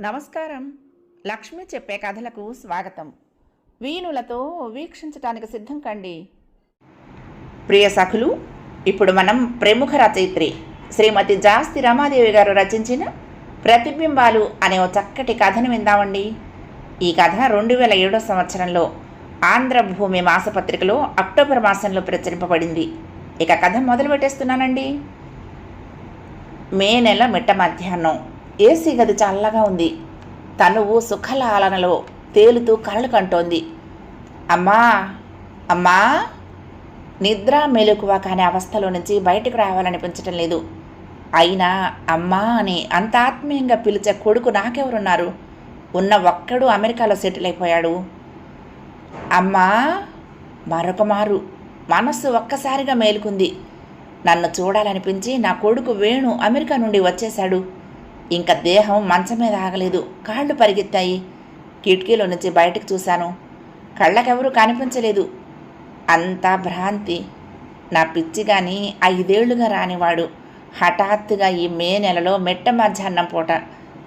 నమస్కారం. లక్ష్మి చెప్పే కథలకు స్వాగతం. వీణులతో వీక్షించటానికి సిద్ధం కండి. ప్రియ సఖులు ఇప్పుడు మనం ప్రముఖ రచయిత్రి శ్రీమతి జాస్తి రమాదేవి గారు రచించిన ప్రతిబింబాలు అనే ఓ చక్కటి కథను విందామండి. ఈ కథ రెండు వేల ఏడో సంవత్సరంలో ఆంధ్రభూమి మాసపత్రికలో అక్టోబర్ మాసంలో ప్రచురింపబడింది. ఇక కథ మొదలు పెట్టేస్తున్నానండి మే నెల మిట్ట మధ్యాహ్నం. ఏసీ గది చల్లగా ఉంది. తనువు సుఖలాలనలో తేలుతూ కరలు కంటోంది. అమ్మా! అమ్మా! నిద్ర మెలకువ కాని అవస్థలో నుంచి బయటకు రావాలనిపించటం లేదు. అయినా అమ్మా అని అంత ఆత్మీయంగా పిలిచే కొడుకు నాకెవరున్నారు? ఉన్న ఒక్కడు అమెరికాలో సెటిల్ అయిపోయాడు. అమ్మా! మరొక మారు. మనస్సు ఒక్కసారిగా మేలుకుంది. నన్ను చూడాలనిపించి నా కొడుకు వేణు అమెరికా నుండి వచ్చేశాడు. ఇంకా దేహం మంచం మీద ఆగలేదు. కాళ్ళు పరిగెత్తాయి. కిటికీలో నుంచి బయటకు చూశాను. కళ్ళకెవరూ కనిపించలేదు. అంతా భ్రాంతి. నా పిచ్చి కానీ ఐదేళ్ళుగా రానివాడు. హఠాత్తుగా ఈ మే నెలలో మెట్ట మధ్యాహ్నం పూట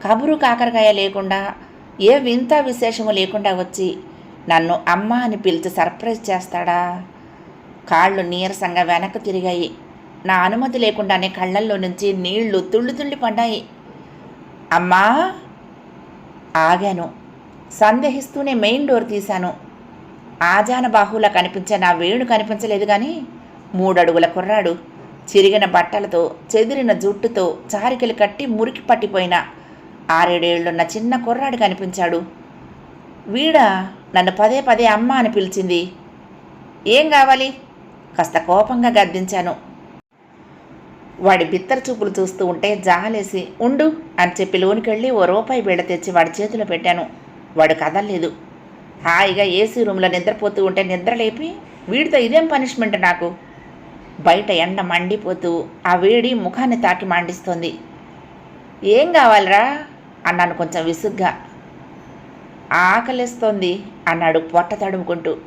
కబురు కాకరకాయ లేకుండా ఏ వింత విశేషము లేకుండా వచ్చి నన్ను అమ్మ అని పిలిచి సర్ప్రైజ్ చేస్తాడా? కాళ్ళు నీరసంగా వెనక్కి తిరిగాయి. నా అనుమతి లేకుండానే కళ్ళల్లో నుంచి నీళ్ళు తుళ్ళు తుళ్ళి పడ్డాయి. అమ్మా! ఆగాను. సందేహిస్తూనే మెయిన్ డోర్ తీశాను. ఆజాన బాహులా కనిపించే నా వేణు కనిపించలేదు కానీ మూడడుగుల కుర్రాడు చిరిగిన బట్టలతో చెదిరిన జుట్టుతో చారికలు కట్టి మురికి పట్టిపోయిన ఆరేడేళ్ళున్న చిన్న కుర్రాడు కనిపించాడు. వీడా నన్ను పదే పదే అమ్మ అని పిలిచింది. ఏం కావాలి? కాస్త కోపంగా గద్దించాను. వాడి బిత్తర చూపులు చూస్తూ ఉంటే జాలేసి ఉండు అని చెప్పి లోనికెళ్ళి ఓ రూపాయి బిళ్ళ తెచ్చి వాడి చేతిలో పెట్టాను. వాడు కదలలేదు. హాయిగా ఏసీ రూమ్లో నిద్రపోతూ ఉంటే నిద్ర లేపి వీడితో ఇదేం పనిష్మెంట్ నాకు? బయట ఎండ మండిపోతూ ఆ వేడి ముఖాన్ని తాకి మండిస్తోంది. ఏం కావాలరా? అన్నాను కొంచెం విసుగ్గా. ఆకలిస్తోంది అన్నాడు పొట్ట తడుముకుంటూ.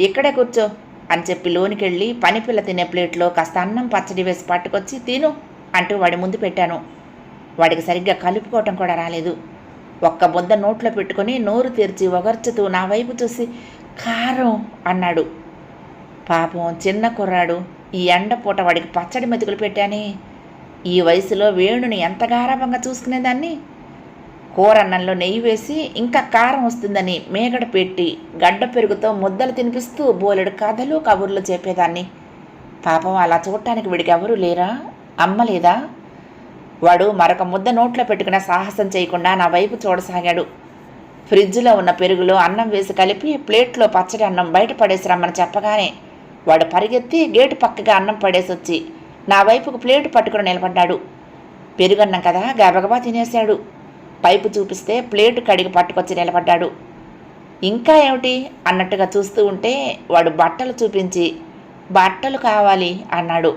ఇక్కడే కూర్చో. అని చెప్పి లోనికెళ్ళి పనిపిల్ల తినే ప్లేట్లో కాస్త అన్నం పచ్చడి వేసి పట్టుకొచ్చి తిను అంటూ వాడి ముందు పెట్టాను. వాడికి సరిగ్గా కలుపుకోవటం కూడా రాలేదు. ఒక్క ముద్ద నోట్లో పెట్టుకొని నోరు తెరిచి ఒగర్చుతూ నా వైపు చూసి కారం అన్నాడు. పాపం చిన్న కుర్రాడు ఈ ఎండపూట వాడికి పచ్చడి మెతుకులు పెట్టానే ఈ వయసులో వేణుని ఎంత గారాభంగా చూసుకునేదాన్ని? కూరన్నంలో నెయ్యి వేసి ఇంకా కారం వస్తుందని మేగడ పెట్టి గడ్డ పెరుగుతో ముద్దలు తినిపిస్తూ బోలెడు కథలు కబుర్లు చెప్పేదాన్ని. పాపం అలా చూడటానికి వీడికి ఎవరూ లేరా? అమ్మ లేదా? వాడు మరొక ముద్ద నోట్లో పెట్టుకున్న సాహసం చేయకుండా నా వైపు చూడసాగాడు. ఫ్రిడ్జ్లో ఉన్న పెరుగులో అన్నం వేసి కలిపి ప్లేట్లో పచ్చడి అన్నం బయట పడేసి రమ్మని చెప్పగానే వాడు పరిగెత్తి గేటు పక్కగా అన్నం పడేసి వచ్చి నా వైపుకు ప్లేటు పట్టుకుని నిలబడ్డాడు. పెరుగన్నం కదా గబగబా తినేశాడు. పైపు చూపిస్తే ప్లేటు కడిగి పట్టుకొచ్చి నిలబడ్డాడు. ఇంకా ఏమిటి? అన్నట్టుగా చూస్తూ ఉంటే వాడు బట్టలు చూపించి బట్టలు కావాలి అన్నాడు.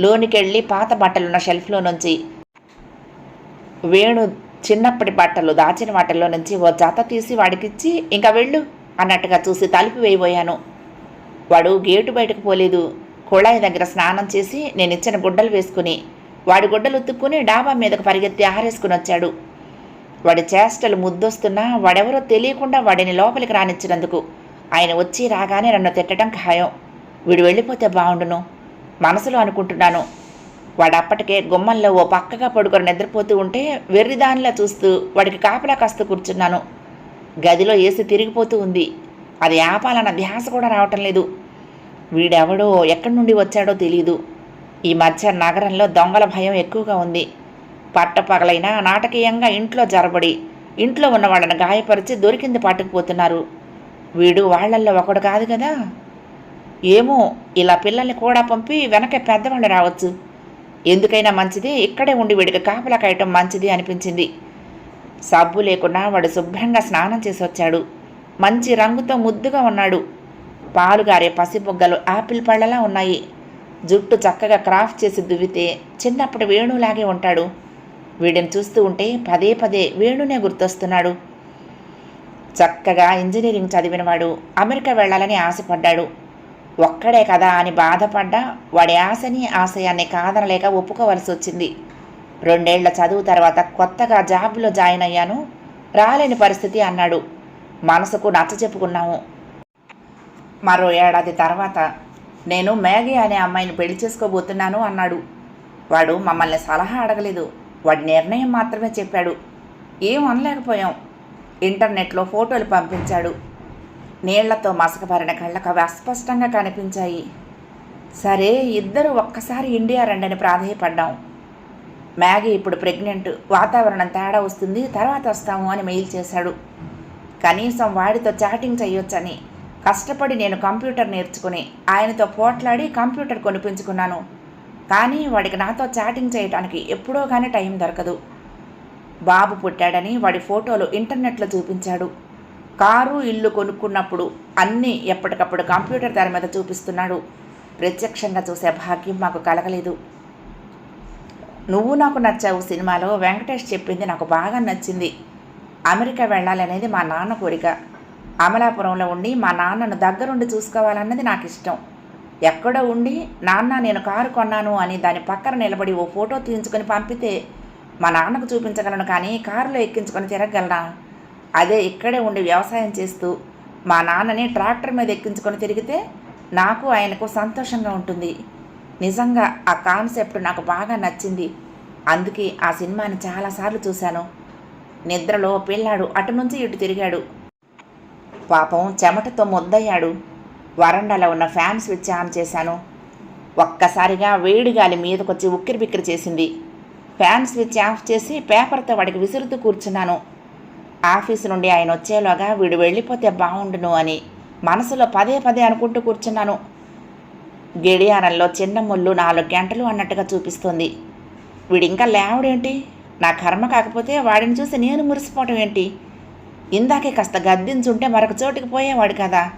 లోనికెళ్ళి పాత బట్టలున్న షెల్ఫ్లో నుంచి వేణు చిన్నప్పటి బట్టలు దాచిన వాటిల్లో నుంచి ఓ జత తీసి వాడికిచ్చి ఇంకా వెళ్ళు అన్నట్టుగా చూసి తలుపు వేయబోయాను. వాడు గేటు బయటకు పోలేదు. కుళాయి దగ్గర స్నానం చేసి నేను ఇచ్చిన గుడ్డలు వేసుకుని వాడి గుడ్డలు ఉత్తుక్కుని డాబా మీదకు పరిగెత్తి ఆరేసుకుని వచ్చాడు. వాడి చేష్టలు ముద్దొస్తున్నా వాడెవరో తెలియకుండా వాడిని లోపలికి రానిచ్చినందుకు ఆయన వచ్చి రాగానే నన్ను తిట్టడం ఖాయం. వీడు వెళ్ళిపోతే బాగుండును మనసులో అనుకుంటున్నాను. వాడు అప్పటికే గుమ్మంలో ఓ పక్కగా పడుకొని నిద్రపోతూ ఉంటే వెర్రిదానిలా చూస్తూ వాడికి కాపలా కాస్తూ కూర్చున్నాను. గదిలో ఏసి తిరిగిపోతూ ఉంది. అది ఆపాలన్న ధ్యాస కూడా రావటం లేదు. వీడెవడో ఎక్కడి నుండి వచ్చాడో తెలియదు ఈ మధ్య నగరంలో దొంగల భయం ఎక్కువగా ఉంది. పట్టపగలైనా నాటకీయంగా ఇంట్లో జరబడి ఇంట్లో ఉన్న వాళ్ళని గాయపరిచి దొరికింది పట్టుకుపోతున్నారు వీడు వాళ్ళల్లో ఒకడు కాదు కదా. ఏమో ఇలా పిల్లల్ని కూడా పంపి వెనక పెద్దవాళ్ళు రావచ్చు. ఎందుకైనా మంచిది ఇక్కడే ఉండి వీడికి కాపలా కాయటం మంచిది అనిపించింది. సబ్బు లేకుండా వాడు శుభ్రంగా స్నానం చేసి వచ్చాడు. మంచి రంగుతో ముద్దుగా ఉన్నాడు. పాలుగారే పసిబొగ్గలు ఆపిల్ పళ్ళలా ఉన్నాయి. జుట్టు చక్కగా క్రాఫ్ట్ చేసి దువ్వితే చిన్నప్పుడు వేణులాగే ఉంటాడు. వీడిని చూస్తూ ఉంటే పదే పదే వేణునే గుర్తొస్తున్నాడు. చక్కగా ఇంజనీరింగ్ చదివినవాడు అమెరికా వెళ్ళాలని ఆశపడ్డాడు. ఒక్కడే కదా అని బాధపడ్డా వాడి ఆశని ఆశయాన్ని కాదనలేక ఒప్పుకోవలసి వచ్చింది. రెండేళ్ళ చదువు తర్వాత కొత్తగా జాబ్లో జాయిన్ అయ్యాను రాలేని పరిస్థితి అన్నాడు. మనసుకు నచ్చ చెప్పుకున్నాము. మరో ఏడాది తర్వాత నేను మ్యాగీ అనే అమ్మాయిని పెళ్ళి చేసుకోబోతున్నాను అన్నాడు. వాడు మమ్మల్ని సలహా అడగలేదు. వాడి నిర్ణయం మాత్రమే చెప్పాడు. ఏం అనలేకపోయాం. ఇంటర్నెట్లో ఫోటోలు పంపించాడు. నీళ్ళతో మసకబారిన కళ్ళకు అవి అస్పష్టంగా కనిపించాయి. సరే ఇద్దరు ఒక్కసారి ఇండియా రండని ప్రాధేయపడ్డాం. మ్యాగీ ఇప్పుడు ప్రెగ్నెంట్ వాతావరణం తేడా వస్తుంది తర్వాత వస్తాము అని మెయిల్ చేశాడు. కనీసం వాడితో చాటింగ్ చేయొచ్చని కష్టపడి నేను కంప్యూటర్ నేర్చుకుని ఆయనతో పోట్లాడి కంప్యూటర్ కొనిపించుకున్నాను. కానీ వాడికి నాతో చాటింగ్ చేయడానికి ఎప్పుడో కానీ టైం దొరకదు. బాబు పుట్టాడని వాడి ఫోటోలు ఇంటర్నెట్లో చూపించాడు. కారు ఇల్లు కొనుక్కున్నప్పుడు అన్నీ ఎప్పటికప్పుడు కంప్యూటర్ తెర మీద చూపిస్తున్నాడు. ప్రత్యక్షంగా చూసే భాగ్యం మాకు కలగలేదు. నువ్వు నాకు నచ్చావు సినిమాలో వెంకటేష్ చెప్పింది నాకు బాగా నచ్చింది. అమెరికా వెళ్ళాలనేది మా నాన్న కోరిక. అమలాపురంలో ఉండి మా నాన్నను దగ్గరుండి చూసుకోవాలన్నది నాకు ఇష్టం ఎక్కడో ఉండి నాన్న నేను కారు కొన్నాను అని దాని పక్కన నిలబడి ఓ ఫోటో తీయించుకొని పంపితే మా నాన్నకు చూపించగలను కానీ కారులో ఎక్కించుకొని తిరగలనా అదే ఇక్కడే ఉండి వ్యవసాయం చేస్తూ మా నాన్నని ట్రాక్టర్ మీద ఎక్కించుకొని తిరిగితే నాకు ఆయనకు సంతోషంగా ఉంటుంది. నిజంగా ఆ కాన్సెప్ట్ నాకు బాగా నచ్చింది. అందుకే ఆ సినిమాని చాలాసార్లు చూశాను. నిద్రలో పిల్లాడు అటు నుంచి ఇటు తిరిగాడు. పాపం చెమటతో ముద్దయ్యాడు. వరండాలో ఉన్న ఫ్యాన్ స్విచ్ ఆన్ చేశాను. ఒక్కసారిగా వేడి గాలి మీదకొచ్చి ఉక్కిరి బిక్కిరి చేసింది. ఫ్యాన్ స్విచ్ ఆఫ్ చేసి పేపర్తో వాడికి విసురుతూ కూర్చున్నాను. ఆఫీసు నుండి ఆయన వచ్చేలోగా వీడు వెళ్ళిపోతే బాగుండును అని మనసులో పదే పదే అనుకుంటూ కూర్చున్నాను. గడియారంలో చిన్న ముళ్ళు నాలుగు గంటలు అన్నట్టుగా చూపిస్తుంది. వీడింకా లేవడేంటి? నా కర్మ కాకపోతే వాడిని చూసి నేను మురిసిపోవటం ఏంటి? ఇందాకే కాస్త గద్దించుంటే మరొక చోటుకి పోయేవాడు కదా.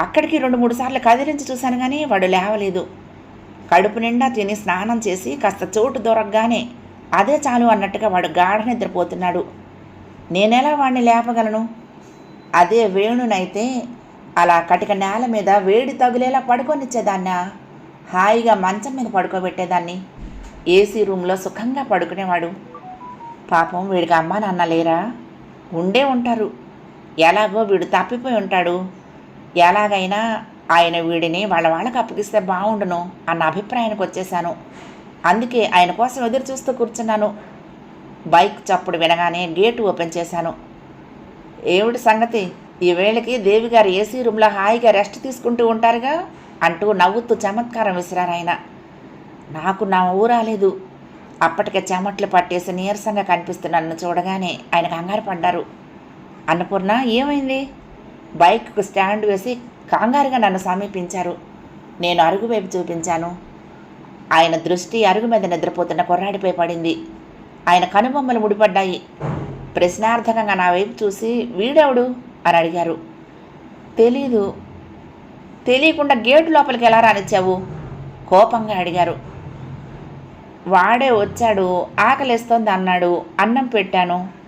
అక్కడికి రెండు మూడు సార్లు కదిలించి చూశాను కానీ వాడు లేవలేదు. కడుపు నిండా తిని స్నానం చేసి కాస్త చోటు దొరకగానే అదే చాలు అన్నట్టుగా వాడు గాఢ నిద్రపోతున్నాడు. నేనెలా వాడిని లేపగలను? అదే వేణునైతే అలా కటిక నేల మీద వేడి తగులేలా పడుకొనిచ్చేదాన్నా? హాయిగా మంచం మీద పడుకోబెట్టేదాన్ని? ఏసీ రూమ్లో సుఖంగా పడుకునేవాడు. పాపం వీడికి అమ్మా నాన్న లేరా? ఉండే ఉంటారు. ఎలాగో వీడు తప్పిపోయి ఉంటాడు. ఎలాగైనా ఆయన వీడిని వాళ్ళ వాళ్ళకి అప్పగిస్తే బాగుండును అన్న అభిప్రాయానికి వచ్చేశాను అందుకే ఆయన కోసం ఎదురు చూస్తూ కూర్చున్నాను. బైక్ చప్పుడు వినగానే గేటు ఓపెన్ చేశాను. ఏమిటి సంగతి? ఈ వేళకి దేవిగారు ఏసీ రూమ్లో హాయిగా రెస్ట్ తీసుకుంటూ ఉంటారుగా? అంటూ నవ్వుతూ చమత్కారం విసిరారు ఆయన. నాకు నా ఊరాలేదు అప్పటికే చెమట్లు పట్టేసి నీరసంగా కనిపిస్తున్న నన్ను చూడగానే ఆయన కంగారు పడ్డారు. అన్నపూర్ణ ఏమైంది? బైక్కు స్టాండ్ వేసి కంగారుగా నన్ను సమీపించారు. నేను అరుగు వైపు చూపించాను. ఆయన దృష్టి అరుగు మీద నిద్రపోతున్న కుర్రాడిపై పడింది. ఆయన కనుబొమ్మలు ముడిపడ్డాయి. ప్రశ్నార్థకంగా నా వైపు చూసి వీడెవడు? అని అడిగారు. తెలీదు. తెలియకుండా గేటు లోపలికి ఎలా రానిచ్చావు? కోపంగా అడిగారు. వాడే వచ్చాడు ఆకలిస్తోంది అన్నాడు. అన్నం పెట్టాను.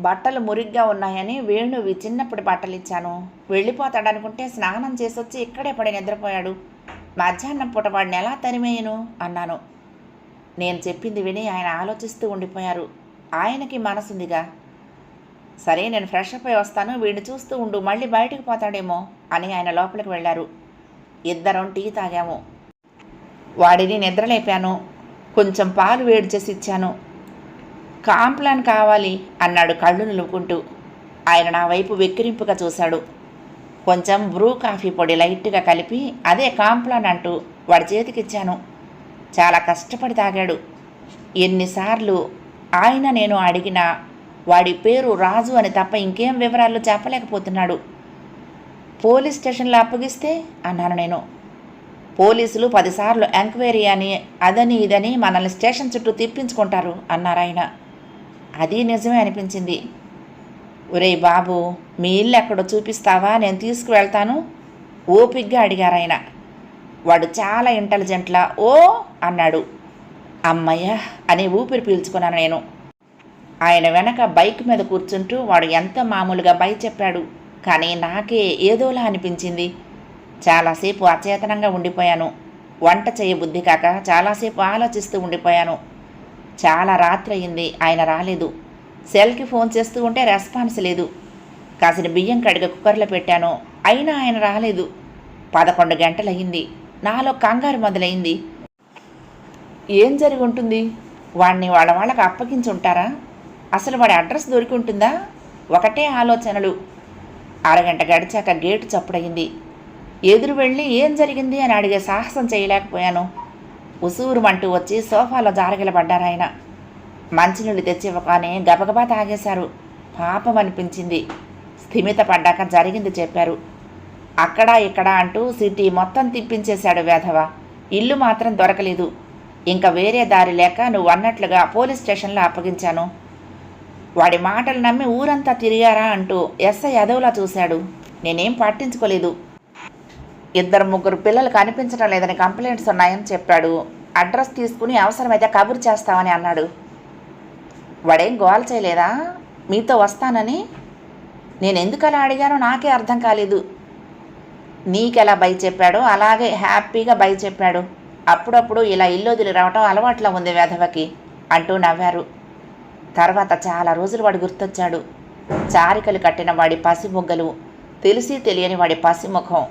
బట్టలు మురిగ్గా ఉన్నాయని వేణువి చిన్నప్పుడు బట్టలు ఇచ్చాను వెళ్ళిపోతాడనుకుంటే స్నానం చేసొచ్చి ఇక్కడే పడి నిద్రపోయాడు. మధ్యాహ్నం పూట వాడిని ఎలా తరిమేయను? అన్నాను. నేను చెప్పింది విని ఆయన ఆలోచిస్తూ ఉండిపోయారు. ఆయనకి మనసుందిగా. సరే నేను ఫ్రెష్ అప్ అయి వస్తాను. వీడిని చూస్తూ ఉండు. మళ్ళీ బయటికి పోతాడేమో అని ఆయన లోపలికి వెళ్ళారు. ఇద్దరం టీ తాగాము. వాడిని నిద్రలేపాను. కొంచెం పాలు వేడి చేసి ఇచ్చాను. కాంప్లాన్ కావాలి అన్నాడు కళ్ళు నిలుపుకుంటూ. ఆయన నా వైపు వెక్కిరింపుగా చూశాడు. కొంచెం బ్రూ కాఫీ పొడి లైట్గా కలిపి అదే కాంప్లాన్ అంటూ వాడి చేతికిచ్చాను. చాలా కష్టపడి తాగాడు. ఎన్నిసార్లు ఆయన నేను అడిగినా వాడి పేరు రాజు అని తప్ప ఇంకేం వివరాలు చెప్పలేకపోతున్నాడు. పోలీస్ స్టేషన్లో అప్పగిస్తే అన్నాను నేను. పోలీసులు పదిసార్లు ఎంక్వైరీ అని అదని ఇదని మనల్ని స్టేషన్ చుట్టూ తిప్పించుకుంటారు అన్నారు ఆయన అది నిజమే అనిపించింది. ఒరేయ్ బాబు మీ ఇల్లు ఎక్కడో చూపిస్తావా? నేను తీసుకువెళ్తాను. ఓపిగ్గా అడిగారు ఆయన వాడు చాలా ఇంటెలిజెంట్లా ఓ అన్నాడు. అమ్మయ్య అని ఊపిరి పీల్చుకున్నాను నేను. ఆయన వెనక బైక్ మీద కూర్చుంటూ వాడు ఎంత మామూలుగా బై చెప్పాడు. కానీ నాకే ఏదోలా అనిపించింది. చాలాసేపు అచేతనంగా ఉండిపోయాను. వంట చేయ బుద్ధి కాక చాలాసేపు ఆలోచిస్తూ ఉండిపోయాను. చాలా రాత్రి అయింది ఆయన రాలేదు. సెల్కి ఫోన్ చేస్తూ ఉంటే రెస్పాన్స్ లేదు. కాసిన బియ్యం కడిగ కుక్కర్లో పెట్టాను. అయినా ఆయన రాలేదు. పదకొండు గంటలయ్యింది. నాలో కంగారు మొదలైంది ఏం జరిగి ఉంటుంది? వాడిని వాళ్ళ వాళ్ళకి అప్పగించి ఉంటారా అసలు వాడి అడ్రస్ దొరికి ఉంటుందా? ఒకటే ఆలోచనలు. అరగంట గడిచాక గేటు చప్పుడయింది ఎదురు వెళ్ళి ఏం జరిగింది అని అడిగే సాహసం చేయలేకపోయాను. ఉసూరుమంటూ వచ్చి సోఫాలో జారగిలబడ్డారాయన మంచినీళ్ళు తెచ్చి ఇవ్వగానే గబగబా తాగేశారు. పాపం అనిపించింది. స్థిమిత పడ్డాక జరిగింది చెప్పారు. అక్కడ ఇక్కడ అంటూ సిటీ మొత్తం తిప్పించేశాడు వేధవ. ఇల్లు మాత్రం దొరకలేదు. ఇంకా వేరే దారి లేక నువ్వు అన్నట్లుగా పోలీస్ స్టేషన్లో అప్పగించాను. వాడి మాటలు నమ్మి ఊరంతా తిరిగారా అంటూ ఎస్ఐ యదవులా చూశాడు. నేనేం పట్టించుకోలేదు. ఇద్దరు ముగ్గురు పిల్లలు కనిపించడం లేదని కంప్లైంట్స్ ఉన్నాయని చెప్పాడు. అడ్రస్ తీసుకుని అవసరమైతే కబురు చేస్తామని అన్నాడు. వాడేం గోల్ చేయలేదా? మీతో వస్తానని? నేను ఎందుకు అలా అడిగానో నాకే అర్థం కాలేదు. నీకెలా బై చెప్పాడో అలాగే హ్యాపీగా బై చెప్పాడు. అప్పుడప్పుడు ఇలా ఇల్లు వదిలి రావటం అలవాట్లో ఉంది వేధవకి అంటూ నవ్వారు. తర్వాత చాలా రోజులు వాడు గుర్తొచ్చాడు. చారికలు కట్టిన వాడి పసిమొగ్గలు తెలిసి తెలియని వాడి పసిముఖం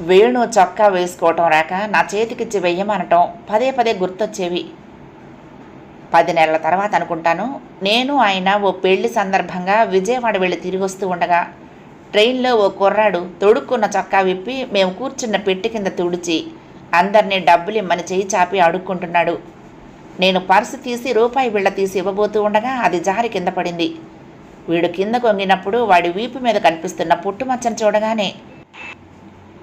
వేణు చొక్కా వేసుకోవటం రాక నా చేతికిచ్చి వెయ్యమనటం పదే పదే గుర్తొచ్చేవి. పది నెలల తర్వాత అనుకుంటాను నేను ఆయన ఓ పెళ్ళి సందర్భంగా విజయవాడ వెళ్ళి తిరిగి వస్తూ ఉండగా ట్రైన్లో ఓ కుర్రాడు తొడుక్కున్న చొక్కా విప్పి మేము కూర్చున్న పెట్టి కింద తుడిచి అందరినీ డబ్బులు ఇమ్మని చేయి చాపి అడుక్కుంటున్నాడు. నేను పర్సు తీసి రూపాయి బిళ్ళ తీసి ఇవ్వబోతూ ఉండగా అది జారి కింద పడింది. వీడు కింద కొంగినప్పుడు వాడి వీపు మీద కనిపిస్తున్న పుట్టుమచ్చను చూడగానే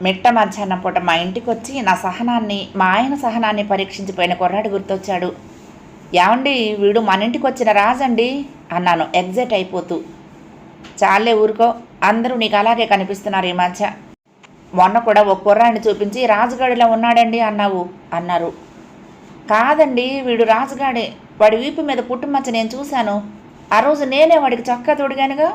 మిట్ట మధ్యాహ్నం పూట మా ఇంటికి వచ్చి నా సహనాన్ని మా ఆయన సహనాన్ని పరీక్షించిపోయిన కుర్రాడు గుర్తొచ్చాడు. ఏమండి వీడు మన ఇంటికి వచ్చిన రాజండి? అన్నాను. ఎగ్జైట్ అయిపోతూ. చాలే ఊరుకో అందరూ నీకు అలాగే కనిపిస్తున్నారు ఈ మధ్య. మొన్న కూడా ఒక కుర్రాడిని చూపించి రాజుగాడిలో ఉన్నాడండి అన్నావు అన్నారు. కాదండి వీడు రాజుగాడే. వాడి వీపు మీద పుట్టుమచ్చ నేను చూశాను. ఆ రోజు నేనే వాడికి చొక్కా తొడిగానుగా.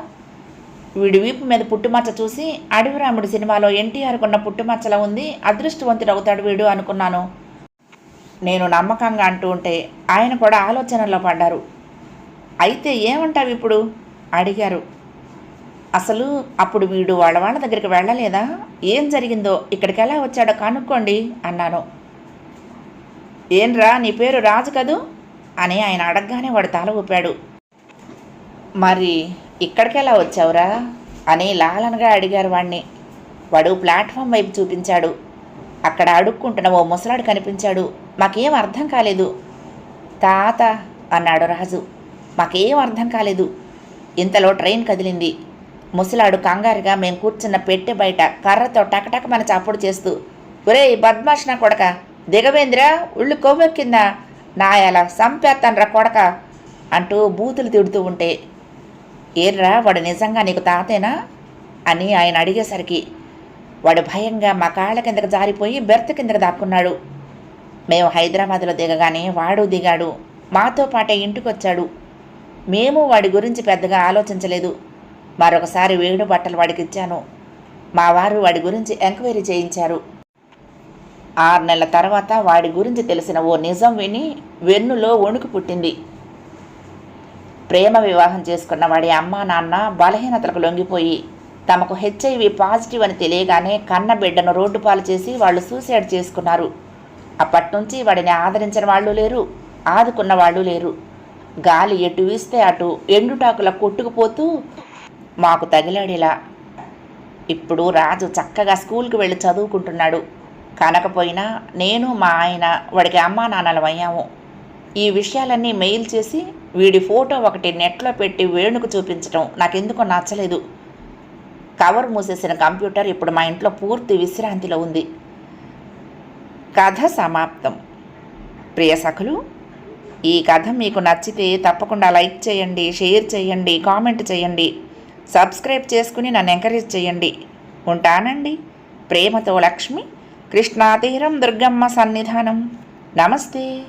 వీడి వీపు మీద పుట్టుమచ్చ చూసి అడవిరాముడి సినిమాలో ఎన్టీఆర్ కొన్న పుట్టుమచ్చలా ఉంది అదృష్టవంతుడు అవుతాడు వీడు అనుకున్నాను. నేను నమ్మకంగా అంటూ ఉంటే ఆయన కూడా ఆలోచనలో పడ్డారు. అయితే ఏమంటావు ఇప్పుడు? అడిగారు. అసలు అప్పుడు వీడు వాళ్ళ వాళ్ళ దగ్గరికి వెళ్ళలేదా? ఏం జరిగిందో ఇక్కడికి ఎలా వచ్చాడో కనుక్కోండి అన్నాను. ఏంరా నీ పేరు రాజు కదూ? అని ఆయన అడగగానే వాడు తల ఊపాడు. మరి ఇక్కడికి ఎలా వచ్చావురా? అని లాలనగా అడిగారు వాణ్ణి. వాడు ప్లాట్ఫామ్ వైపు చూపించాడు. అక్కడ అడుక్కుంటున్న ఓ ముసలాడు కనిపించాడు. మాకేం అర్థం కాలేదు. తాత అన్నాడు రాజు. మాకేం అర్థం కాలేదు. ఇంతలో ట్రైన్ కదిలింది. ముసలాడు కంగారుగా మేము కూర్చున్న పెట్టె బయట కర్రతో టకటక మన చప్పుడు చేస్తూ ఒరే బద్మాష్ నా కొడక దిగవేంద్రా? ఉళ్ళు కొవ్వెక్కిందా? నాయాల సంపేత్తన్రా కొడక? అంటూ బూతులు తిడుతూ ఉంటే ఏర్రా వాడు నిజంగా నీకు తాతేనా? అని ఆయన అడిగేసరికి వాడు భయంగా మా కాళ్ళ కిందకు జారిపోయి బెర్త్ కిందకు దాక్కున్నాడు. మేము హైదరాబాద్లో దిగగానే వాడు దిగాడు మాతో పాటే ఇంటికొచ్చాడు. మేము వాడి గురించి పెద్దగా ఆలోచించలేదు. మరొకసారి వేడు బట్టలు వాడికి ఇచ్చాను మా వారు వాడి గురించి ఎంక్వైరీ చేయించారు. ఆరు నెలల తర్వాత వాడి గురించి తెలిసిన ఓ నిజం విని వెన్నులో వణుకు పుట్టింది. ప్రేమ వివాహం చేసుకున్న వాడి అమ్మ నాన్న బలహీనతలకు లొంగిపోయి తమకు హెచ్ఐవి పాజిటివ్ అని తెలియగానే కన్న బిడ్డను రోడ్డు పాలు చేసి వాళ్ళు సూసైడ్ చేసుకున్నారు. అప్పటి నుంచి వాడిని ఆదరించిన వాళ్ళు లేరు ఆదుకున్న వాళ్ళు లేరు. గాలి ఎటు వీస్తే అటు ఎండుటాకుల కొట్టుకుపోతూ మాకు తగిలాడిలా. ఇప్పుడు రాజు చక్కగా స్కూల్కి వెళ్ళి చదువుకుంటున్నాడు. కనకపోయినా నేను మా ఆయన వాడికి అమ్మా నాన్నలు అయ్యాము. ఈ విషయాలన్నీ మెయిల్ చేసి వీడి ఫోటో ఒకటి నెట్లో పెట్టి వేణుకు చూపించడం నాకెందుకో నచ్చలేదు. కవర్ మూసేసిన కంప్యూటర్ ఇప్పుడు మా ఇంట్లో పూర్తి విశ్రాంతిలో ఉంది. కథ సమాప్తం. ప్రియ సఖులు ఈ కథ మీకు నచ్చితే తప్పకుండా లైక్ చేయండి షేర్ చేయండి కామెంట్ చేయండి సబ్స్క్రైబ్ చేసుకుని నన్ను ఎంకరేజ్ చేయండి. ఉంటానండి. ప్రేమతో లక్ష్మి కృష్ణాతీరం దుర్గమ్మ సన్నిధానం. నమస్తే.